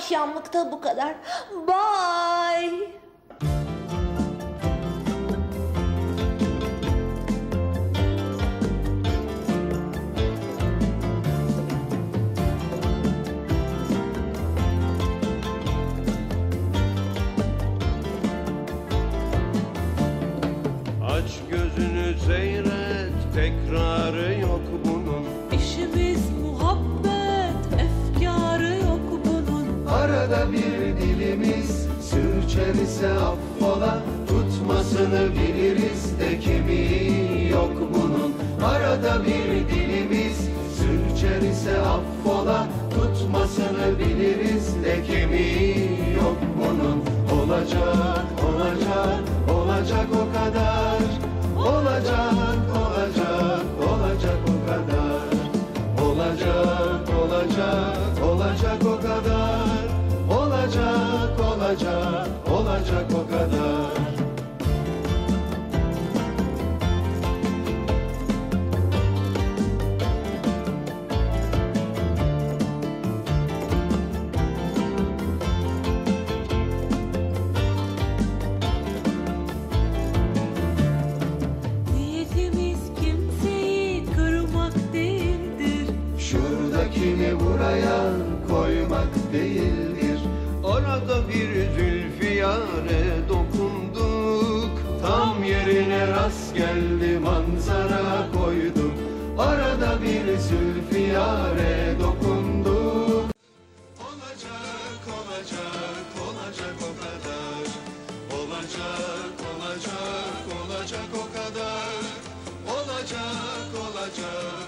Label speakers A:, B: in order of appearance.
A: akşamlık da bu kadar. Bye.
B: Aç gözünü seyret tekrarı yok bunun
C: Arada bir dilimiz. Sürçer ise affola Tutmasını biliriz. De kemiği yok bunun Arada bir dilimiz. Sürçer ise affola Tutmasını biliriz. De kemiği yok bunun Olacak, olacak, olacak o kadar. Olacak, olacak, olacak o kadar. Olacak, olacak, olacak o kadar olacak, o kadar. Şuradakini buraya koymak değildir
B: Arada bir yare dokunduk.
C: Tam yerine rast geldi manzara koyduk. Arada bir zülfiyare dokunduk. Olacak olacak olacak o kadar. Olacak olacak olacak o kadar. Olacak olacak.